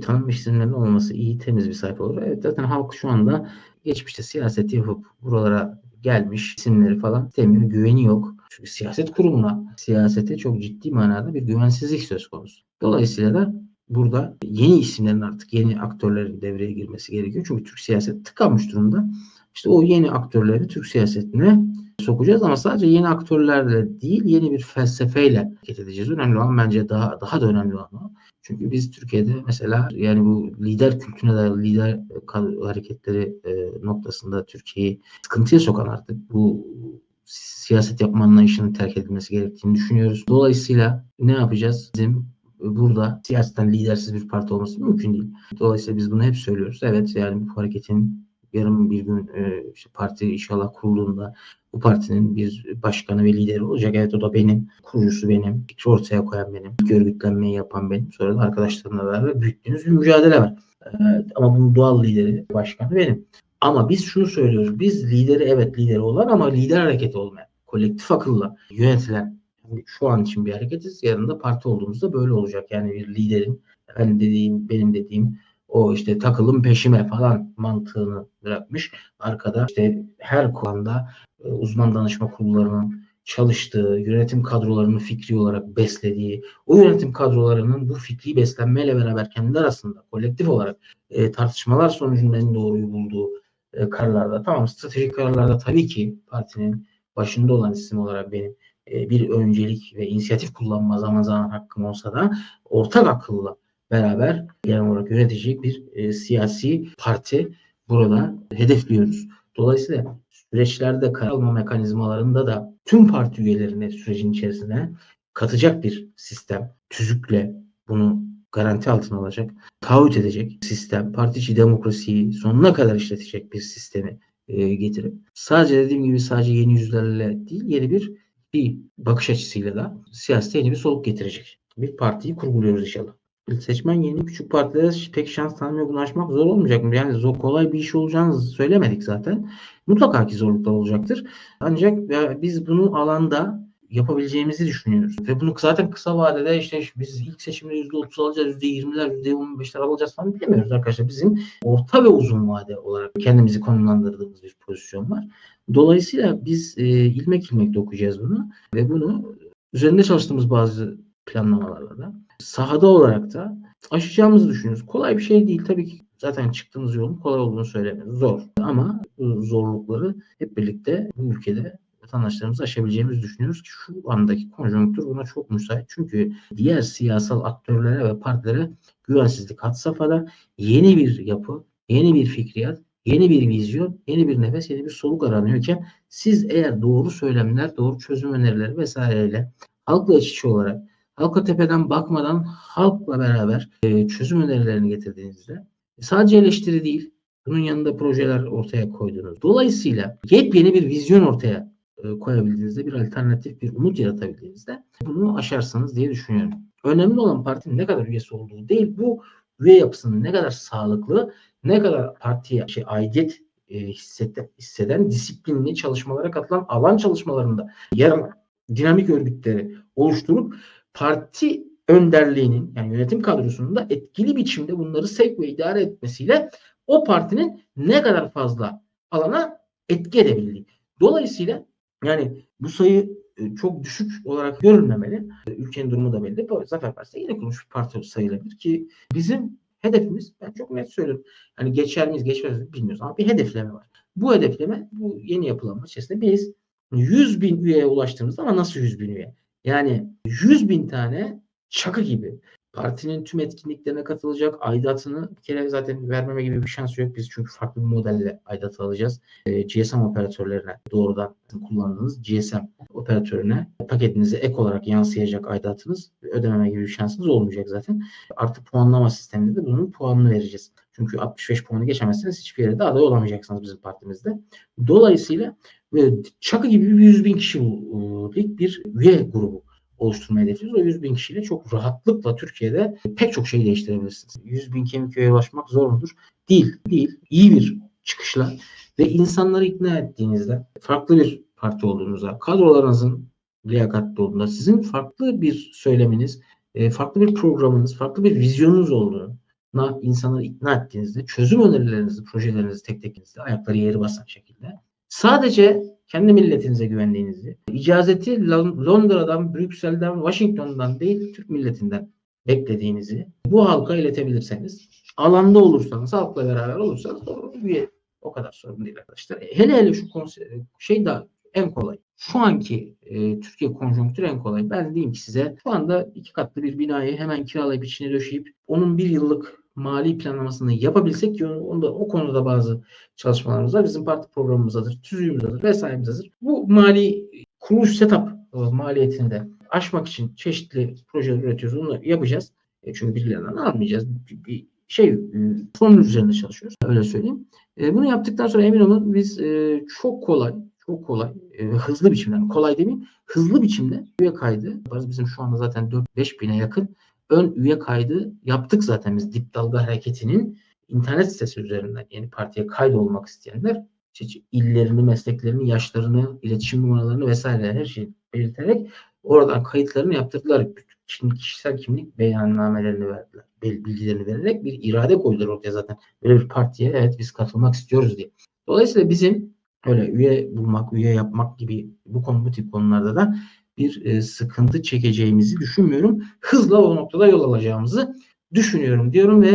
tanınmış isimlerin olması iyi, temiz bir sayfa olur. Evet zaten halk şu anda geçmişte siyaset yapıp buralara gelmiş isimleri falan istemiyor. Güveni yok. Çünkü siyaset kurumuna, siyasete çok ciddi manada bir güvensizlik söz konusu. Dolayısıyla da burada yeni isimlerin artık yeni aktörlerin devreye girmesi gerekiyor. Çünkü Türk siyaset tıkanmış durumda. İşte o yeni aktörleri Türk siyasetine sokacağız ama sadece yeni aktörlerle değil yeni bir felsefeyle hareket edeceğiz. Önemli olan bence daha daha da önemli olan o. Çünkü biz Türkiye'de mesela yani bu lider kültürüne dayalı lider hareketleri e, noktasında Türkiye'yi sıkıntıya sokan artık bu siyaset yapma anlayışının terk edilmesi gerektiğini düşünüyoruz. Dolayısıyla ne yapacağız? Bizim burada siyasetten lidersiz bir parti olması mümkün değil. Dolayısıyla biz bunu hep söylüyoruz. Evet yani bu hareketin yarın bir gün e, işte parti inşallah kurulduğunda bu partinin bir başkanı ve lideri olacak. Evet o da benim. Kurucusu benim. Fikri ortaya koyan benim. İlk örgütlenmeyi yapan benim. Sonra da arkadaşlarımla beraber büyüttüğünüz bir mücadele var. Evet, ama bunun doğal lideri, başkanı benim. Ama biz şunu söylüyoruz. Biz lideri evet lideri olan ama lider hareketi olmayan, kolektif akılla yönetilen şu an için bir hareketiz. Yarın da parti olduğumuzda böyle olacak. Yani bir liderin ben dediğim, benim dediğim o işte takılım peşime falan mantığını bırakmış. Arkada işte her konuda e, uzman danışma kurullarının çalıştığı, yönetim kadrolarını fikri olarak beslediği, o yönetim kadrolarının bu fikri beslenmeyle beraber kendi arasında kolektif olarak e, tartışmalar sonucunda en doğruyu bulduğu e, kararlarda, tamam stratejik kararlarda tabii ki partinin başında olan isim olarak benim e, bir öncelik ve inisiyatif kullanma zaman zaman hakkım olsa da ortak akılla beraber genel olarak yönetecek bir e, siyasi parti burada hedefliyoruz. Dolayısıyla süreçlerde karar alma mekanizmalarında da tüm parti üyelerini sürecin içerisine katacak bir sistem, tüzükle bunu garanti altına alacak, taahhüt edecek sistem, parti demokrasiyi sonuna kadar işletecek bir sistemi e, getirip sadece dediğim gibi sadece yeni yüzlerle değil yeni bir bir bakış açısıyla da siyasete yeni bir soluk getirecek bir partiyi kurguluyoruz inşallah seçmen yeni küçük partilere pek şans tanımıyor bunu zor olmayacak mı? Yani zor kolay bir iş olacağını söylemedik zaten. Mutlaka ki zorluklar olacaktır. Ancak biz bunu alanda yapabileceğimizi düşünüyoruz. Ve bunu zaten kısa vadede işte biz ilk seçimde %30 alacağız, %20'ler, %15'ler alacağız falan bilemiyoruz arkadaşlar. Bizim orta ve uzun vade olarak kendimizi konumlandırdığımız bir pozisyon var. Dolayısıyla biz e, ilmek ilmek dokuyacağız bunu ve bunu üzerinde çalıştığımız bazı planlamalarla da sahada olarak da aşacağımızı düşünüyoruz. Kolay bir şey değil tabii ki. Zaten çıktığımız yolun kolay olduğunu söylemiyoruz. Zor. Ama zorlukları hep birlikte bu ülkede vatandaşlarımızı aşabileceğimizi düşünüyoruz ki şu andaki konjonktür buna çok müsait. Çünkü diğer siyasal aktörlere ve partilere güvensizlik had safhada yeni bir yapı, yeni bir fikriyat, yeni bir vizyon, yeni bir nefes, yeni bir soluk aranıyorken siz eğer doğru söylemler, doğru çözüm önerileri vesaireyle halkla iç içe olarak halka tepeden bakmadan halkla beraber e, çözüm önerilerini getirdiğinizde sadece eleştiri değil bunun yanında projeler ortaya koydunuz. Dolayısıyla yepyeni bir vizyon ortaya e, koyabildiğinizde bir alternatif bir umut yaratabildiğinizde bunu aşarsınız diye düşünüyorum. Önemli olan partinin ne kadar üyesi olduğu değil bu üye yapısının ne kadar sağlıklı ne kadar partiye şey aidiyet e, hisseden, hisseden disiplinli çalışmalara katılan alan çalışmalarında yer dinamik örgütleri oluşturup parti önderliğinin yani yönetim kadrosunun da etkili biçimde bunları sevk ve idare etmesiyle o partinin ne kadar fazla alana etki edebildiği. Dolayısıyla yani bu sayı e, çok düşük olarak görülmemeli. Ülkenin durumu da belli. Zafer Partisi yine kurmuş bir parti sayılabilir ki bizim hedefimiz ben çok net söylüyorum. Hani geçer miyiz geçmez miyiz bilmiyoruz ama bir hedefleme var. Bu hedefleme bu yeni yapılanma içerisinde biz 100 bin üyeye ulaştığımızda ama nasıl 100 bin üye? Yani 100 bin tane şaka gibi partinin tüm etkinliklerine katılacak aidatını bir kere zaten vermeme gibi bir şans yok. Biz çünkü farklı bir modelle aidat alacağız. E, GSM operatörlerine doğrudan kullandığınız GSM operatörüne paketinize ek olarak yansıyacak aidatınız ödememe gibi bir şansınız olmayacak zaten. Artık puanlama sisteminde de bunun puanını vereceğiz. Çünkü 65 puanı geçemezseniz hiçbir yere de aday olamayacaksınız bizim partimizde. Dolayısıyla ve çakı gibi bir 100 bin kişilik bir üye grubu oluşturmayı hedefliyoruz. O 100 bin kişiyle çok rahatlıkla Türkiye'de pek çok şey değiştirebilirsiniz. 100 bin kemik üyeye ulaşmak zor mudur? Değil. Değil. İyi bir çıkışla ve insanları ikna ettiğinizde farklı bir parti olduğunuzda, kadrolarınızın liyakatli olduğunda, sizin farklı bir söyleminiz, e, farklı bir programınız, farklı bir vizyonunuz olduğunu insanları ikna ettiğinizde, çözüm önerilerinizi, projelerinizi tek tekinizde ayakları yeri basan şekilde sadece kendi milletinize güvendiğinizi, icazeti Lon- Londra'dan, Brüksel'den, Washington'dan değil, Türk milletinden beklediğinizi bu halka iletebilirseniz, alanda olursanız, halkla beraber olursanız o o kadar sorun değil arkadaşlar. Hele hele şu konse- şey da en kolay. Şu anki e, Türkiye konjonktürü en kolay. Ben diyeyim ki size şu anda iki katlı bir binayı hemen kiralayıp içine döşeyip onun bir yıllık mali planlamasını yapabilsek onda o konuda bazı çalışmalarımız var. Bizim parti programımız hazır, tüzüğümüz hazır, vesairemiz hazır. Bu mali kuruluş setup maliyetini de aşmak için çeşitli projeler üretiyoruz. Onu yapacağız. E, çünkü birilerinden almayacağız. Bir, bir şey e, sorunun üzerinde çalışıyoruz. Öyle söyleyeyim. E, bunu yaptıktan sonra emin olun biz e, çok kolay çok kolay, e, hızlı biçimde, kolay demeyeyim, hızlı biçimde üye kaydı. Bizim şu anda zaten 4-5 bine yakın ön üye kaydı yaptık zaten biz Dip Dalga Hareketi'nin internet sitesi üzerinden yeni partiye kaydolmak isteyenler illerini, mesleklerini, yaşlarını, iletişim numaralarını vesaire her şeyi belirterek oradan kayıtlarını yaptırdılar. Şimdi kişisel kimlik beyannamelerini verdiler. Bilgilerini vererek bir irade koydular ortaya zaten. Böyle bir partiye evet biz katılmak istiyoruz diye. Dolayısıyla bizim öyle üye bulmak, üye yapmak gibi bu konu bu tip konularda da bir e, sıkıntı çekeceğimizi düşünmüyorum. Hızla o noktada yol alacağımızı düşünüyorum diyorum ve